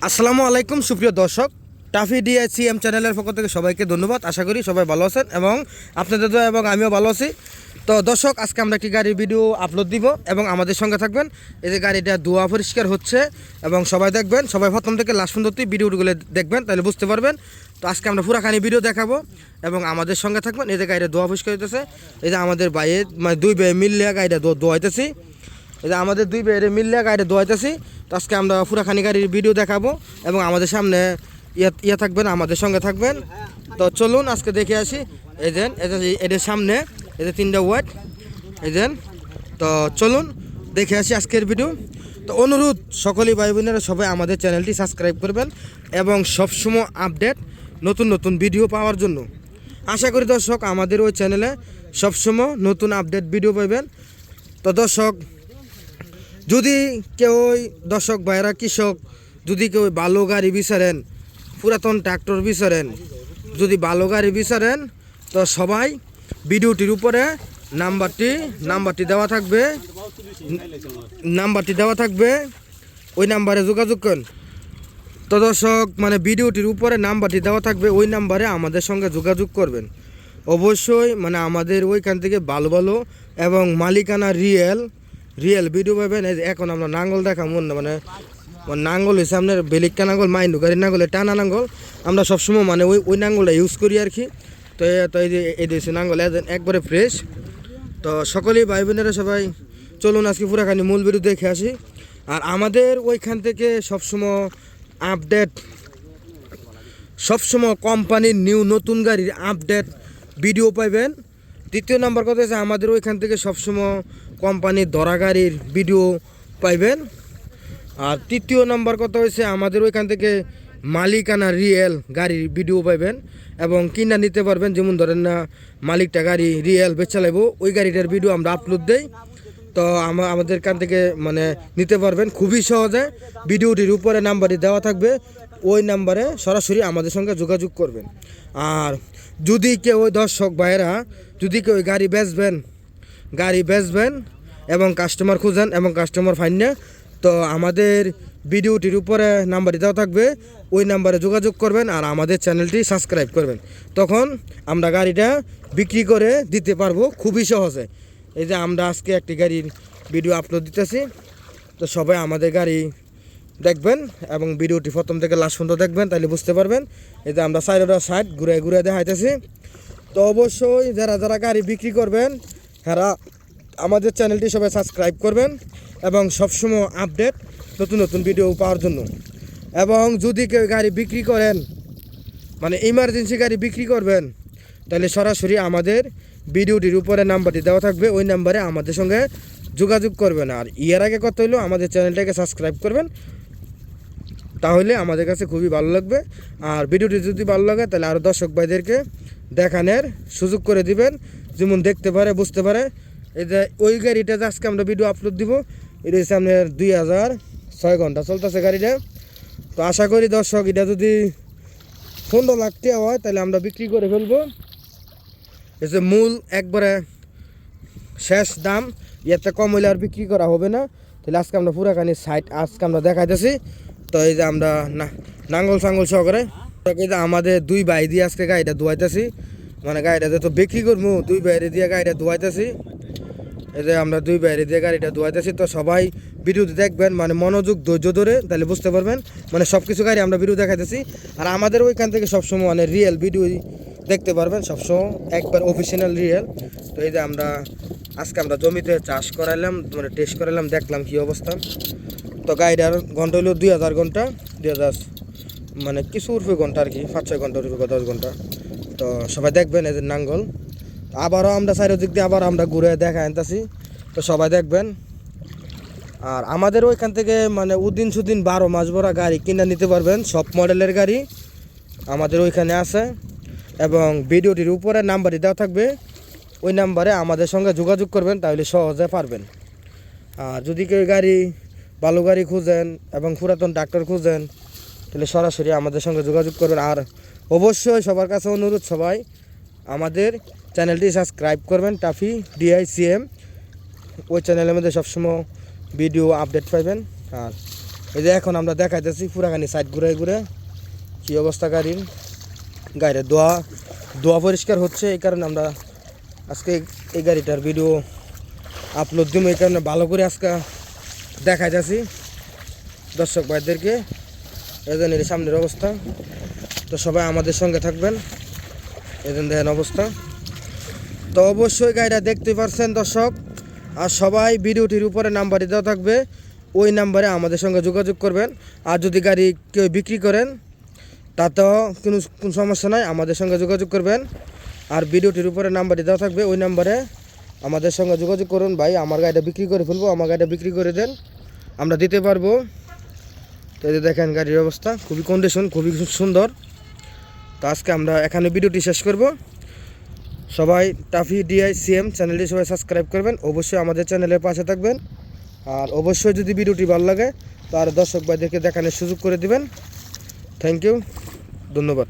আসসালামু আলাইকুম, সুপ্রিয় দর্শক। টাফি ডিআইসিএম চ্যানেলের পক্ষ থেকে সবাইকে ধন্যবাদ। আশা করি সবাই ভালো আছেন এবং আপনাদের দোয়া এবং আমিও ভালো আছি। তো দর্শক, আজকে আমরা একটি গাড়ির ভিডিও আপলোড দিব এবং আমাদের সঙ্গে থাকবেন। এই যে গাড়িটা ধোয়া পরিষ্কার হচ্ছে এবং সবাই দেখবেন, সবাই প্রথম থেকে লাস্ট পর্যন্ত ভিডিওগুলো দেখবেন, তাহলে বুঝতে পারবেন। তো আজকে আমরা পুরাখানি ভিডিও দেখাবো এবং আমাদের সঙ্গে থাকবেন। এই যে গাড়িটা ধোয়া পরিষ্কার হইতেছে, এই যে আমাদের বাইরে মানে দুই ভাই মিললে গাড়িটা ধো- ধোয়াইতেছি এই যে আমাদের দুই ভাইয়ের মিললে গাড়িটা ধোয়াইতেছি তো আজকে আমরা পুরাখানি গাড়ির ভিডিও দেখাবো এবং আমাদের সামনে ইয়া ইয়া থাকবেন, আমাদের সঙ্গে থাকবেন। তো চলুন, আজকে দেখে আসি। যে এদের সামনে যে তিনটা ওয়ার্ড এই যে, তো চলুন, দেখে আসি আজকের ভিডিও তো অনুরোধ, সকলেই ভাই বোনেরা, সবাই আমাদের চ্যানেলটি সাবস্ক্রাইব করবেন এবং সবসময় আপডেট নতুন নতুন ভিডিও পাওয়ার জন্য। আশা করি দর্শক, আমাদের ওই চ্যানেলে সবসময় নতুন আপডেট ভিডিও পাবেন। তো দর্শক যদি কেউ দর্শক ভাইরা কৃষক, যদি কেউ ভালো গাড়ি বিচারেন, পুরাতন ট্রাক্টর বিচারেন, যদি ভালো গাড়ি বিচারেন, তো সবাই ভিডিওটির উপরে নাম্বারটি নাম্বারটি দেওয়া থাকবে, নাম্বারটি দেওয়া থাকবে, ওই নাম্বারে যোগাযোগ করেন। তো দর্শক মানে ভিডিওটির উপরে নাম্বারটি দেওয়া থাকবে, ওই নাম্বারে আমাদের সঙ্গে যোগাযোগ করবেন। অবশ্যই মানে আমাদের ওইখান থেকে ভালো ভালো এবং মালিকানা রিয়েল রিয়েল ভিডিও পাবেন এখন আমরা নাঙ্গল দেখা মন মানে নাঙ্গল হয়েছে আপনার বেলিকা নাঙ্গল মাইন্ডু গাড়ির নাঙ্গলে টানা নাঙ্গল। আমরা সবসময় মানে ওই ওই নাঙ্গলটা ইউজ করি আর কি। তো তো এই যে এই দিয়েছে নাঙ্গল একবারে ফ্রেশ তো সকলেই ভাই বোনেরা সবাই, চলুন আজকে পুরাখানি মূল ভিডিও দেখে আসি। আর আমাদের ওইখান থেকে সবসময় আপডেট সবসময় কোম্পানির নিউ নতুন গাড়ির আপডেট ভিডিও পাইবেন। দ্বিতীয় নাম্বার কথা হচ্ছে আমাদের ওইখান থেকে সবসময় কোম্পানির ধরা গাড়ির ভিডিও পাইবেন। আর তৃতীয় নাম্বার কথা হয়েছে আমাদের ওইখান থেকে মালিকানা রিয়েল গাড়ির ভিডিও পাইবেন এবং কিনা নিতে পারবেন, যেমন ধরেন না, মালিকটা গাড়ি রিয়েল বেচা লাগবো ওই গাড়িটার ভিডিও আমরা আপলোড দেই। তো আমা আমাদের কান থেকে মানে নিতে পারবেন, খুবই সহজে। ভিডিওটির উপরে নাম্বারটি দেওয়া থাকবে, ওই নাম্বারে সরাসরি আমাদের সঙ্গে যোগাযোগ করবেন। আর যদি কেউ ওই দর্শক ভাইয়েরা, যদি কেউ গাড়ি বেচবেন গাড়ি বেচবেন এবং কাস্টমার খুঁজেন এবং কাস্টমার ফাইন তো আমাদের ভিডিওটির উপরে নাম্বারটি দেওয়া থাকবে, ওই নাম্বারে যোগাযোগ করবেন আর আমাদের চ্যানেলটি সাবস্ক্রাইব করবেন। তখন আমরা গাড়িটা বিক্রি করে দিতে পারব খুবই সহজে। এই যে আমরা আজকে একটি গাড়ির ভিডিও আপলোড দিতেছি। তো সবাই আমাদের গাড়ি দেখবেন এবং ভিডিওটি প্রথম থেকে লাস্ট পর্যন্ত দেখবেন, তাহলে বুঝতে পারবেন। এই যে আমরা সাইডটা সাইড ঘুরে ঘুরে দেখাইতেছি। তো অবশ্যই যারা যারা গাড়ি বিক্রি করবেন যারা আমাদের চ্যানেলটি সবাই সাবস্ক্রাইব করবেন এবং সবসময় আপডেট, নতুন নতুন ভিডিও পাওয়ার জন্য। এবং যদি কেউ গাড়ি বিক্রি করেন মানে ইমার্জেন্সি গাড়ি বিক্রি করবেন, তাহলে সরাসরি আমাদের ভিডিওটির উপরে নাম্বারটি দেওয়া থাকবে। ওই নাম্বারে আমাদের সঙ্গে যোগাযোগ করবেন। আর ইয়ার আগে কথা হলো আমাদের চ্যানেলটাকে সাবস্ক্রাইব করবেন। তাহলে আমাদের কাছে খুবই ভালো লাগবে। আর ভিডিওটি যদি ভালো লাগে, তাহলে আরও দর্শক ভাইদেরকে দেখানোর সুযোগ করে দিবেন। যেমন দেখতে পারে, বুঝতে পারে যে ওই গাড়িটা আজকে আমরা ভিডিও আপলোড দিব, এটা হচ্ছে আপনার দুই হাজার ছয় ঘণ্টা চলতেছে গাড়িটা। তো আশা করি দর্শক, এটা যদি লাখ টাকা হয়, তাহলে আমরা বিক্রি করে ফেলব। যে মূল একবারে শেষ দাম ইয়াতে কম হইলে আর বিক্রি করা হবে না। তাহলে আজকে আমরা পুরাখানি সাইট আজকে আমরা দেখাইতেছি। তো এই যে আমরা নাঙ্গল সাঙ্গল সহকারে, এই যে আমাদের দুই ভাই দিয়ে আজকে গাড়িটা ধোয়াইতেছি। মানে গাড়িটা তো বিক্রি করব দুই বাইরে দিয়ে গাড়িটা ধোয়াইতেছি। এই যে আমরা দুই বাইরে দিয়ে গাড়িটা ধোয়াইতেছি, তো সবাই ভিডিওতে দেখবেন মানে মনোযোগ, ধৈর্য ধরে তাহলে বুঝতে পারবেন মানে সব কিছু গাড়ি আমরা ভিডিও দেখাইতেছি। আর আমাদের ওইখান থেকে সবসময় মানে রিয়েল ভিডিও দেখতে পারবেন, সবসময় একবার অফিসিয়াল রিয়েল তো এই যে আমরা, আজকে আমরা জমিতে চাষ করাইলাম মানে টেস্ট করাইলাম, দেখলাম কি অবস্থা। তো গাড়িটার ঘণ্টা হলো দুই হাজার ঘণ্টা, দুই হাজার মানে কিছু উঠবে ঘণ্টা আর কি, পাঁচ ছয় ঘণ্টা বা দশ ঘণ্টা। তো সবাই দেখবেন যে নাঙ্গল। আবারও আমরা চারিদিক দিয়ে আবার আমরা ঘুরে দেখা আনতেছি। তো সবাই দেখবেন। আর আমাদের ওইখান থেকে মানে উদিন সুদিন বারো মাস ভরা গাড়ি কিনে নিতে পারবেন। সব মডেলের গাড়ি আমাদের ওইখানে আছে। এবং ভিডিওটির উপরে নাম্বারই দেওয়া থাকবে। ওই নাম্বারে আমাদের সঙ্গে যোগাযোগ করবেন, তাহলে সহজে পারবেন। আর যদি কেউ গাড়ি, ভালো গাড়ি খুঁজেন এবং পুরাতন ডাক্তার খুঁজেন, তাহলে সরাসরি আমাদের সঙ্গে যোগাযোগ করবেন। আর অবশ্যই সবার কাছে অনুরোধ সবাই, আমাদের চ্যানেলটি সাবস্ক্রাইব করবেন, টাফি ডিআইসিএম। ওই চ্যানেলের মধ্যে সবসময় ভিডিও আপডেট পাইবেন। আর এই যে এখন আমরা দেখাইতেছি পুরাখানি সাইড ঘুরে ঘুরে, কী অবস্থা গাড়ির? গাড়ির দোয়া দোয়া পরিষ্কার হচ্ছে, এই কারণে আমরা আজকে এই- এই গাড়িটার ভিডিও আপলোড দিব, এই কারণে ভালো করে আজকে দেখাইতেছি। দর্শক ভাইদেরকে এদের এর সামনের অবস্থা। তো সবাই আমাদের সঙ্গে থাকবেন। এদের দেখেন অবস্থা। তো অবশ্যই গাড়িটা দেখতে পারছেন দর্শক, আর সবাই ভিডিওটির উপরে নাম্বারই দেওয়া থাকবে, ওই নাম্বারে আমাদের সঙ্গে যোগাযোগ করবেন। আর যদি গাড়ি কেউ বিক্রি করেন, তাতেও কোনো কোনো সমস্যা নাই, আমাদের সঙ্গে যোগাযোগ করবেন। আর ভিডিওটির উপরে নাম্বারটি দেওয়া থাকবে, ওই নাম্বারে আমাদের সঙ্গে যোগাযোগ করুন। ভাই, আমার গাড়িটা বিক্রি করে ফেলব, আমার গাড়িটা বিক্রি করে দেন, আমরা দিতে পারব। তো দেখেন গাড়ির অবস্থা, খুবই কন্ডিশন খুবই সুন্দর। তো আজকে আমরা এখানে ভিডিওটি শেষ করব। সবাই টাফি ডিআই সিএম চ্যানেলটি সবাই সাবস্ক্রাইব করবেন, অবশ্যই আমাদের চ্যানেলের পাশে থাকবেন। আর অবশ্যই যদি ভিডিওটি ভালো লাগে, তো আর দর্শক ভাইদেরকে দেখানোর সুযোগ করে দিবেন। থ্যাংক ইউ ধন্যবাদ।